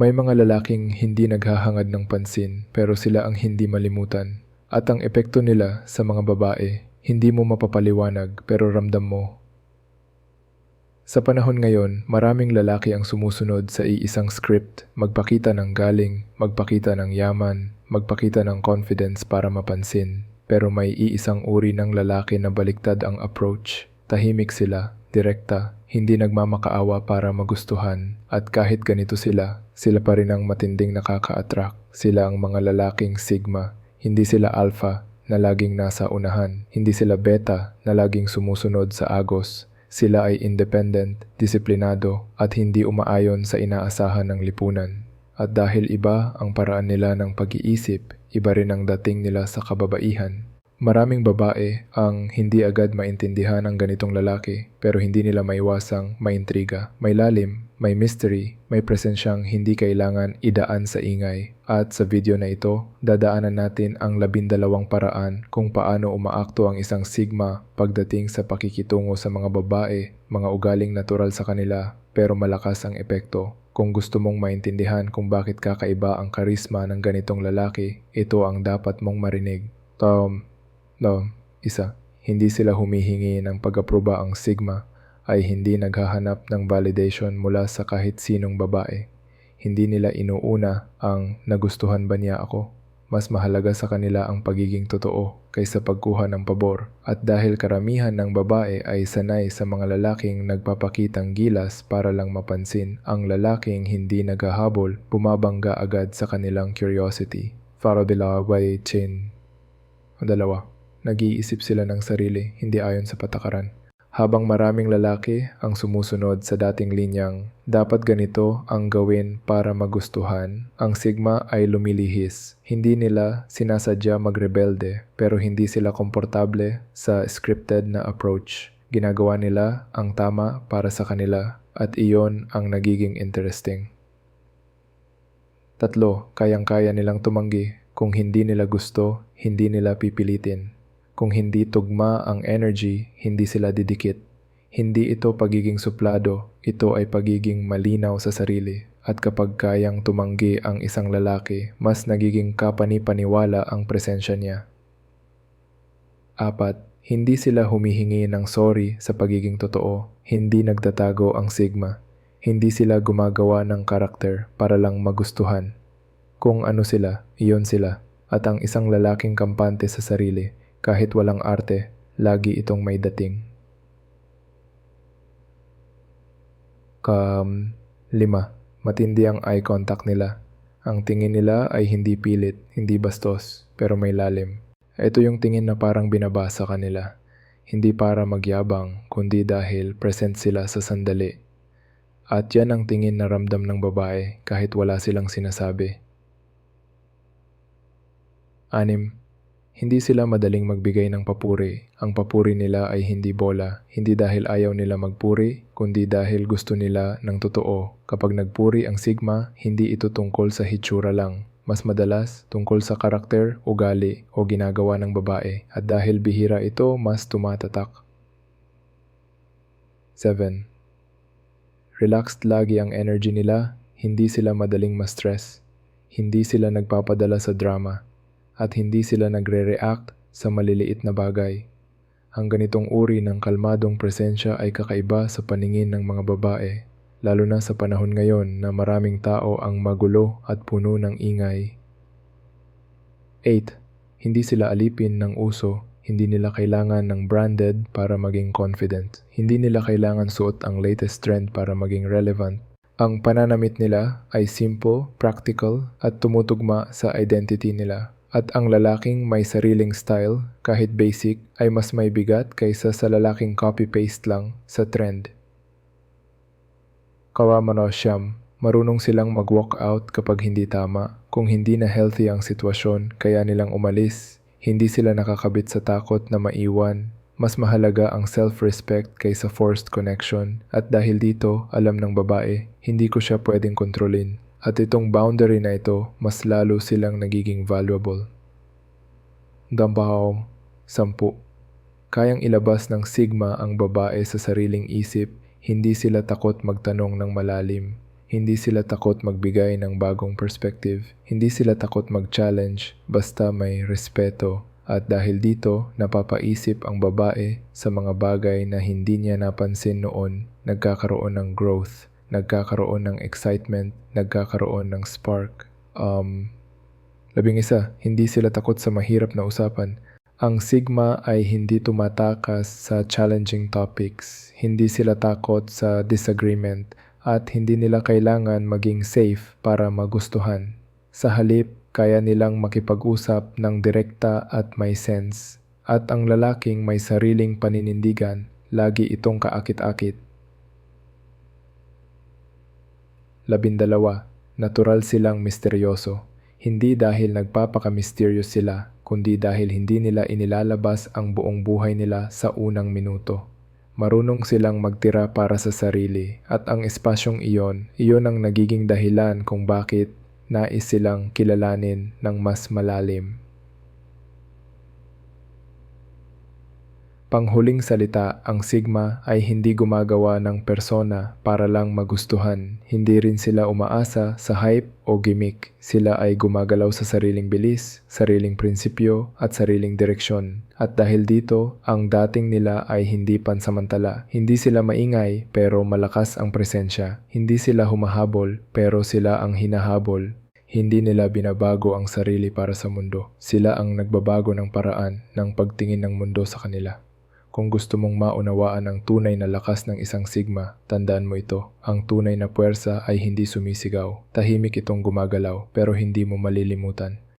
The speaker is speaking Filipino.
May mga lalaking hindi naghahangad ng pansin pero sila ang hindi malimutan. At ang epekto nila sa mga babae, hindi mo mapapaliwanag pero ramdam mo. Sa panahon ngayon, maraming lalaki ang sumusunod sa iisang script, magpakita ng galing, magpakita ng yaman, magpakita ng confidence para mapansin. Pero may iisang uri ng lalaki na baliktad ang approach. Tahimik sila, direkta, hindi nagmamakaawa para magustuhan. At kahit ganito sila, sila pa rin ang matinding nakaka-attract. Sila ang mga lalaking sigma. Hindi sila alpha na laging nasa unahan. Hindi sila beta na laging sumusunod sa agos. Sila ay independent, disiplinado, at hindi umaayon sa inaasahan ng lipunan. At dahil iba ang paraan nila ng pag-iisip, iba rin ang dating nila sa kababaihan. Maraming babae ang hindi agad maintindihan ang ganitong lalaki pero hindi nila maiwasang maintriga. May lalim, may mystery, may presensyang hindi kailangan idaan sa ingay. At sa video na ito, dadaanan natin ang labindalawang paraan kung paano umaakto ang isang sigma pagdating sa pakikitungo sa mga babae, mga ugaling natural sa kanila pero malakas ang epekto. Kung gusto mong maintindihan kung bakit kakaiba ang karisma ng ganitong lalaki, ito ang dapat mong marinig. Tom, No, isa, hindi sila humihingi ng pag-aproba ang Sigma ay hindi naghahanap ng validation mula sa kahit sinong babae. Hindi nila inuuna ang nagustuhan ba niya ako. Mas mahalaga sa kanila ang pagiging totoo kaysa pagkuha ng pabor. At dahil karamihan ng babae ay sanay sa mga lalaking nagpapakitang gilas para lang mapansin, ang lalaking hindi naghahabol bumabangga agad sa kanilang curiosity. Faro de la Wei Chin. Dalawa. Nag-iisip sila ng sarili, hindi ayon sa patakaran. Habang maraming lalaki ang sumusunod sa dating linyang, dapat ganito ang gawin para magustuhan, ang sigma ay lumilihis. Hindi nila sinasadya magrebelde, pero hindi sila komportable sa scripted na approach. Ginagawa nila ang tama para sa kanila at iyon ang nagiging interesting. Tatlo, kayang-kaya nilang tumanggi. Kung hindi nila gusto, hindi nila pipilitin. Kung hindi tugma ang energy, hindi sila didikit. Hindi ito pagiging suplado, ito ay pagiging malinaw sa sarili. At kapag kayang tumanggi ang isang lalaki, mas nagiging kapani-paniwala ang presensya niya. Apat, hindi sila humihingi ng sorry sa pagiging totoo. Hindi nagtatago ang sigma. Hindi sila gumagawa ng karakter para lang magustuhan. Kung ano sila, iyon sila. At ang isang lalaking kampante sa sarili, kahit walang arte, lagi itong may dating. Kam, lima, matindi ang eye contact nila. Ang tingin nila ay hindi pilit, hindi bastos, pero may lalim. Ito yung tingin na parang binabasa kanila. Hindi para magyabang, kundi dahil present sila sa sandali. At yan ang tingin na ramdam ng babae kahit wala silang sinasabi. Anim, hindi sila madaling magbigay ng papuri. Ang papuri nila ay hindi bola, hindi dahil ayaw nila magpuri, kundi dahil gusto nila ng totoo. Kapag nagpuri ang sigma, hindi ito tungkol sa hitsura lang. Mas madalas tungkol sa karakter, ugali o ginagawa ng babae at dahil bihira ito, mas tumatatak. 7. Relaxed lagi ang energy nila, hindi sila madaling ma-stress. Hindi sila nagpapadala sa drama at hindi sila nagre-react sa maliliit na bagay. Ang ganitong uri ng kalmadong presensya ay kakaiba sa paningin ng mga babae, lalo na sa panahon ngayon na maraming tao ang magulo at puno ng ingay. 8. Hindi sila alipin ng uso, hindi nila kailangan ng branded para maging confident. Hindi nila kailangan suot ang latest trend para maging relevant. Ang pananamit nila ay simple, practical, at tumutugma sa identity nila. At ang lalaking may sariling style, kahit basic, ay mas may bigat kaysa sa lalaking copy-paste lang sa trend. Kawamano siyam, marunong silang mag-walk out kapag hindi tama. Kung hindi na healthy ang sitwasyon, kaya nilang umalis. Hindi sila nakakabit sa takot na maiwan. Mas mahalaga ang self-respect kaysa forced connection. At dahil dito, alam ng babae, hindi ko siya pwedeng kontrolin. At itong boundary na ito, mas lalo silang nagiging valuable. Dambahaw, sampu. Kayang ilabas ng sigma ang babae sa sariling isip, hindi sila takot magtanong ng malalim. Hindi sila takot magbigay ng bagong perspective. Hindi sila takot mag-challenge basta may respeto. At dahil dito, napapaisip ang babae sa mga bagay na hindi niya napansin noon, nagkakaroon ng growth, nagkakaroon ng excitement, nagkakaroon ng spark. Um, labing isa, hindi sila takot sa mahirap na usapan. Ang Sigma ay hindi tumatakas sa challenging topics. Hindi sila takot sa disagreement at hindi nila kailangan maging safe para magustuhan. Sa halip, kaya nilang makipag-usap ng direkta at may sense. At ang lalaking may sariling paninindigan, lagi itong kaakit-akit. Labindalawa, natural silang misteryoso. Hindi dahil nagpapaka-mysterious sila, kundi dahil hindi nila inilalabas ang buong buhay nila sa unang minuto. Marunong silang magtira para sa sarili at ang espasyong iyon, iyon ang nagiging dahilan kung bakit nais silang kilalanin ng mas malalim. Panghuling salita, ang Sigma ay hindi gumagawa ng persona para lang magustuhan. Hindi rin sila umaasa sa hype o gimmick. Sila ay gumagalaw sa sariling bilis, sariling prinsipyo at sariling direksyon. At dahil dito, ang dating nila ay hindi pansamantala. Hindi sila maingay pero malakas ang presensya. Hindi sila humahabol pero sila ang hinahabol. Hindi nila binabago ang sarili para sa mundo. Sila ang nagbabago ng paraan ng pagtingin ng mundo sa kanila. Kung gusto mong maunawaan ang tunay na lakas ng isang sigma, tandaan mo ito. Ang tunay na puwersa ay hindi sumisigaw. Tahimik itong gumagalaw pero hindi mo malilimutan.